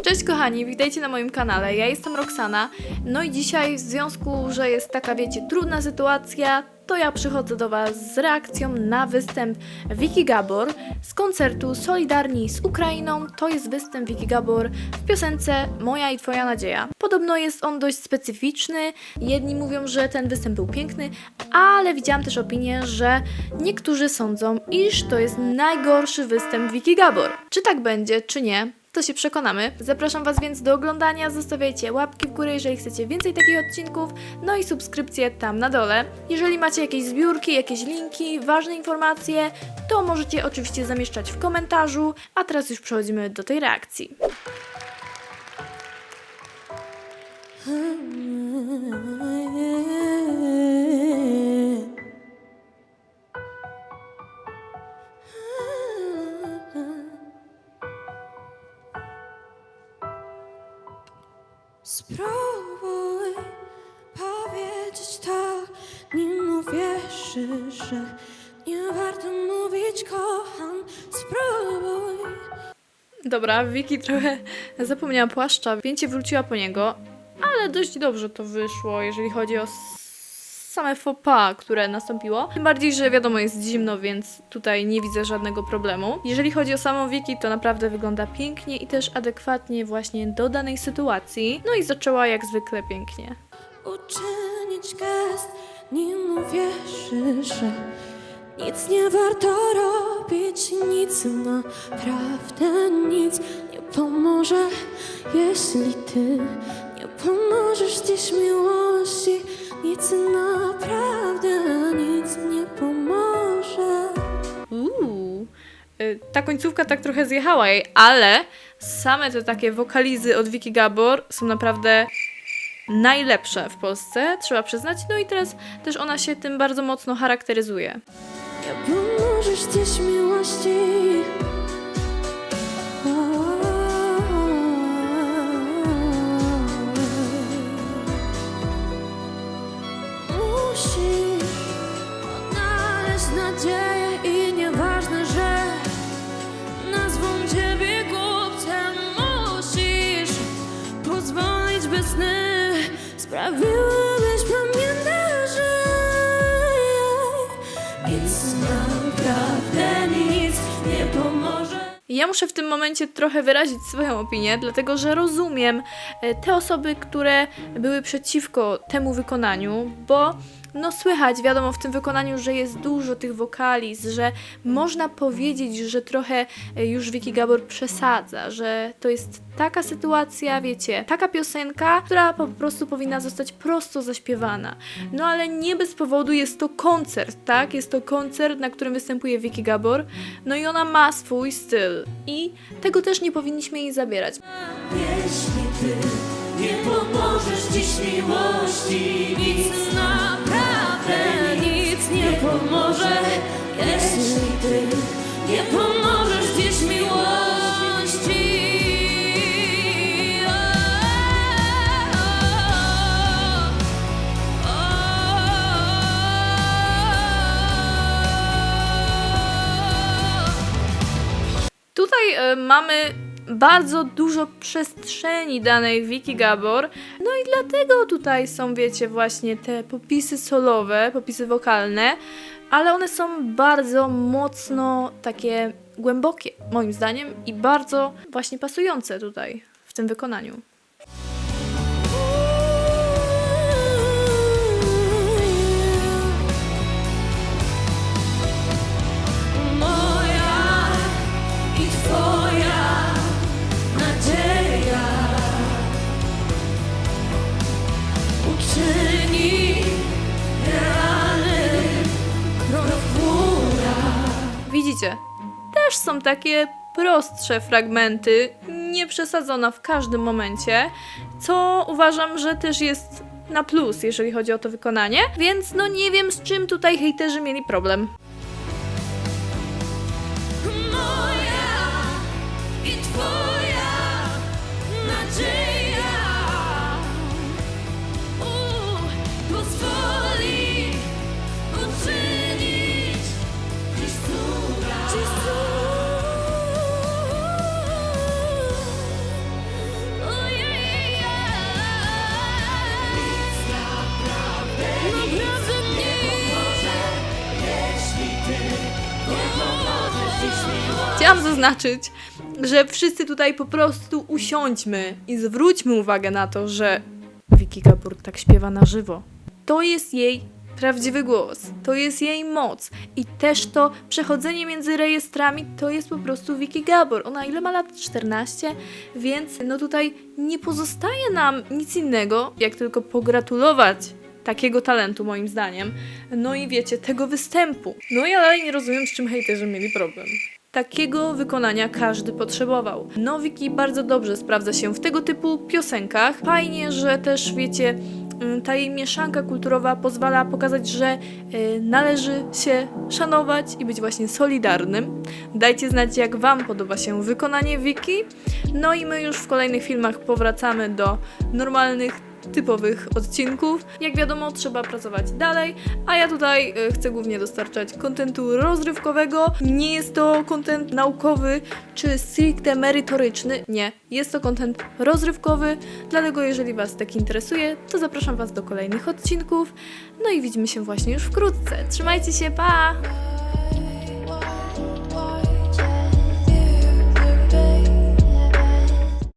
Cześć kochani, witajcie na moim kanale. Ja jestem Roxana. No i dzisiaj w związku, że jest taka, wiecie, trudna sytuacja, to ja przychodzę do Was z reakcją na występ Wiki Gabor z koncertu Solidarni z Ukrainą. To jest występ Wiki Gabor w piosence Moja i Twoja Nadzieja. Podobno jest on dość specyficzny. Jedni mówią, że ten występ był piękny, ale widziałam też opinię, że niektórzy sądzą, iż to jest najgorszy występ Wiki Gabor. Czy tak będzie, czy nie? To się przekonamy. Zapraszam Was więc do oglądania. Zostawiajcie łapki w górę, jeżeli chcecie więcej takich odcinków, no i subskrypcje tam na dole. Jeżeli macie jakieś zbiórki, jakieś linki, ważne informacje, to możecie oczywiście zamieszczać w komentarzu. A teraz już przechodzimy do tej reakcji. Spróbuj powiedzieć tak, nim uwierzysz, że nie warto mówić kocham. Spróbuj. Dobra, Wiki trochę zapomniała płaszcza, więc się wróciła po niego, ale dość dobrze to wyszło, jeżeli chodzi o same faux pas, które nastąpiło. Tym bardziej, że wiadomo, jest zimno, więc tutaj nie widzę żadnego problemu. Jeżeli chodzi o samą Wiki, to naprawdę wygląda pięknie i też adekwatnie właśnie do danej sytuacji. No i zaczęła jak zwykle pięknie. Uczynić gest, nim uwierzysz, że nic nie warto robić, nic naprawdę nic nie pomoże, jeśli ty nie pomożesz dziś miłości. Ta końcówka tak trochę zjechała jej, ale same te takie wokalizy od Wiki Gabor są naprawdę najlepsze w Polsce, trzeba przyznać. No i teraz też ona się tym bardzo mocno charakteryzuje. Nie pomożesz dziś miłości. Nic naprawdę nic nie pomoże. Ja muszę w tym momencie trochę wyrazić swoją opinię, dlatego że rozumiem e, te osoby, które były przeciwko temu wykonaniu, bo no słychać, wiadomo, w tym wykonaniu, że jest dużo tych wokaliz, że można powiedzieć, że trochę e, już Vicky Gabor przesadza, że to jest taka sytuacja, wiecie, taka piosenka, która po prostu powinna zostać prosto zaśpiewana. No ale nie bez powodu jest to koncert, tak? Jest to koncert, na którym występuje Vicky Gabor, no i ona ma swój styl. I tego też nie powinniśmy jej zabierać. Jeśli ty nie pomożesz dziś miłości, nic naprawdę nic nie pomoże. Jeśli ty nie pomożesz dziś miłości. Tutaj e, mamy bardzo dużo przestrzeni danej Wiki Gabor, no i dlatego tutaj są, wiecie, właśnie te popisy solowe, popisy wokalne, ale one są bardzo mocno takie głębokie, moim zdaniem, i bardzo właśnie pasujące tutaj w tym wykonaniu. Też są takie prostsze fragmenty, nie przesadzona w każdym momencie, co uważam, że też jest na plus, jeżeli chodzi o to wykonanie, więc no nie wiem z czym tutaj hejterzy mieli problem. Chciałam zaznaczyć, że wszyscy tutaj po prostu usiądźmy i zwróćmy uwagę na to, że Vicky Gabor tak śpiewa na żywo. To jest jej prawdziwy głos, to jest jej moc i też to przechodzenie między rejestrami to jest po prostu Vicky Gabor. Ona ile ma lat? 14? Więc no tutaj nie pozostaje nam nic innego, jak tylko pogratulować takiego talentu moim zdaniem. No i wiecie, tego występu. No ja dalej nie rozumiem, z czym hejterzy mieli problem. Takiego wykonania każdy potrzebował. No Vicky bardzo dobrze sprawdza się w tego typu piosenkach. Fajnie, że też wiecie, mm, ta jej mieszanka kulturowa pozwala pokazać, że y, należy się szanować i być właśnie solidarnym. Dajcie znać, jak Wam podoba się wykonanie Wiki. No i my już w kolejnych filmach powracamy do normalnych, typowych odcinków. Jak wiadomo, trzeba pracować dalej, a ja tutaj y, chcę głównie dostarczać kontentu rozrywkowego. Nie jest to kontent naukowy czy stricte merytoryczny. Nie, jest to kontent rozrywkowy, dlatego jeżeli Was tak interesuje, to zapraszam Was do kolejnych odcinków. No i widzimy się właśnie już wkrótce. Trzymajcie się, pa!